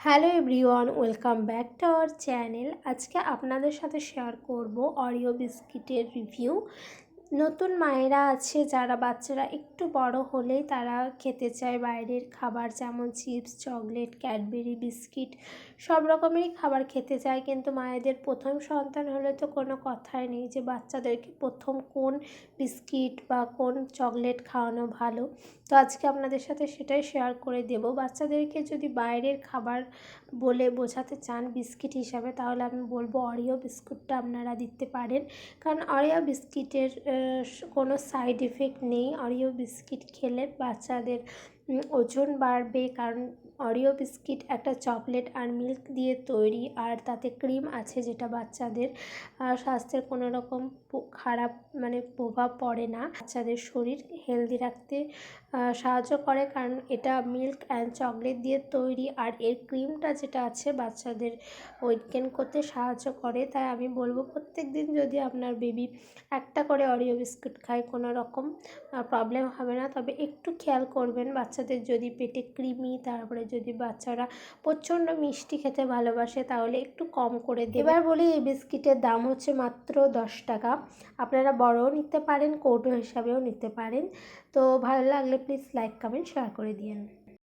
Hello everyone, welcome back to our channel. আজকে আপনাদের সাথে শেয়ার করব অরিও বিস্কিটের রিভিউ। নতুন মায়েরা আছে যারা বাচ্চারা একটু বড় হলেই তারা খেতে চায় বাইরের খাবার, যেমন চিপস, চকলেট, ক্যাডবেরি, বিস্কিট, সব রকমেরই খাবার খেতে চায়। কিন্তু মায়েদের প্রথম সন্তান হলে তো কোনো কথাই নেই যে বাচ্চাদেরকে প্রথম কোন বিস্কিট বা কোন চকলেট খাওয়ানো ভালো। তো আজকে আপনাদের সাথে সেটাই শেয়ার করে দেব। বাচ্চাদেরকে যদি বাইরের খাবার বলে বোঝাতে চান বিস্কিট হিসাবে, তাহলে আমি বলব অরিও বিস্কুটটা আপনারা দিতে পারেন। কারণ অরিও বিস্কিটের কোনো সাইড এফেক্ট নেই। অরিও বিস্কিট খেলে বাচ্চাদের ওজন বাড়বে কারণ অরিও বিস্কিট একটা চকলেট আর মিল্ক দিয়ে তৈরি আর তাতে ক্রিম আছে যেটা বাচ্চাদের স্বাস্থ্যের কোনো রকম খারাপ মানে প্রভাব পড়ে না। বাচ্চাদের শরীর হেলদি রাখতে সাহায্য করে কারণ এটা মিল্ক অ্যান্ড চকলেট দিয়ে তৈরি আর এর ক্রিমটা যেটা আছে বাচ্চাদের ওয়েট গেন করতে সাহায্য করে। তাই আমি বলব প্রত্যেক দিন যদি আপনার বেবি একটা করে অরিও বিস্কুট খায় কোনো রকম প্রবলেম হবে না। তবে একটু খেয়াল করবেন বাচ্চাদের যদি পেটে কৃমি, তারপরে যদি বাচ্চারা প্রচণ্ড মিষ্টি খেতে ভালোবাসে, তাহলে একটু কম করে দেবে। এবার বলি এই বিস্কিটের দাম হচ্ছে মাত্র দশ টাকা। আপনারা বড়ও নিতে পারেন, কৌটো হিসাবেও নিতে পারেন। তো ভালো লাগলে প্লিজ লাইক কমেন্ট শেয়ার করে দিন